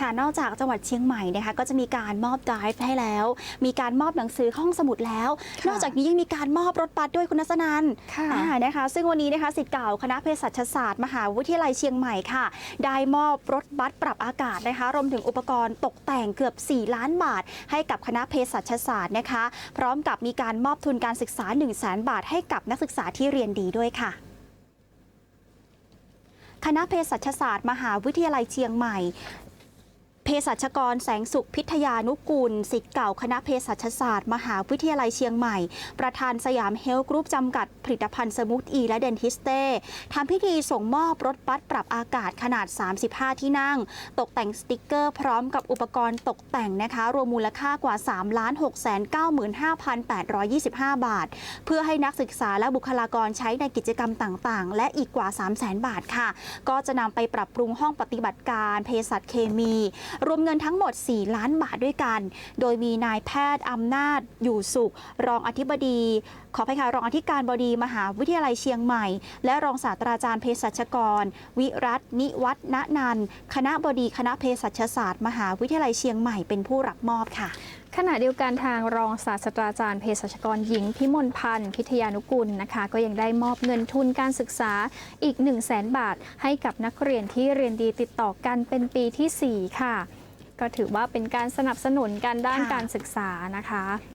ค่ะ นอกจากจังหวัดเชียงใหม่นะคะก็จะมีการมอบไดฟ์ให้แล้ว มีการมอบหนังสือห้องสมุดแล้วค่ะนอกจากนี้ยังมีการมอบรถบัสด้วยคุณนัสนันค่ะอ่านะคะ ซึ่งวันนี้นะคะสิทธิ์เก่าคณะเภสัชศาสตร์ มหาวิทยาลัยเชียงใหม่ค่ะ ได้มอบรถบัสปรับอากาศนะคะรวมถึงอุปกรณ์ตกแต่งเกือบ 4 ล้านบาท ให้กับคณะเภสัชศาสตร์นะคะ พร้อมกับมีการมอบทุนการศึกษา 1 0 0 0 0แบาท ให้กับนักศึกษาที่เรียนดีด้วยค่ะคณะเภสัชศาสตร์ มหาวิทยาลัยเชียงใหม่ เภสัชกรแสงสุขพิทยานุกุลสิทธิ์เก่าคณะเภสัชศาสตร์ มหาวิทยาลัยเชียงใหม่ ประธานสยามเฮลท์กรุ๊ปจำกัดผลิตภัณฑ์สมูทอีและเดนทิสเต้ทำพิธีส่งมอบรถบัสปรับอากาศขนาด 35 ที่นั่ง ตกแต่งสติกเกอร์พร้อมกับอุปกรณ์ตกแต่งนะคะ รวมมูลค่ากว่า 3 6 9 5 8 2 5 บาท เพื่อให้นักศึกษาและบุคลากรใช้ในกิจกรรมต่างๆ และอีกกว่า 3 0 0 0 0 0 บาทค่ะ ก็จะนำไปปรับปรุงห้องปฏิบัติการเภสัชเคมีรวมเงินทั้งหมด 4 ล้านบาทด้วยกัน โดยมีนายแพทย์อำนาจอยู่สุข รองอธิบดี ขอไปค่ะรองอธิการบดีมหาวิทยาลัยเชียงใหม่ และรองศาสตราจารย์เภสัชกร วิรัตนิวัฒนนันคณะบดีคณะเภสัชศาสตร์ มหาวิทยาลัยเชียงใหม่เป็นผู้รับมอบค่ะ ขณะเดียวกันทางรองศาสตราจารย์เภสัชกรหญิง พิมลพันธ์พิทยานุกุลนะคะ ก็ยังได้มอบเงินทุนการศึกษาอีก 1 0 0 0 0แบาท ให้กับนักเรียนที่เรียนดีติดต่อกันเป็นปีทีสี่4 ค่ะ ก็ถือว่าเป็นการสนับสนุนกันด้านค่ะ การศึกษานะคะ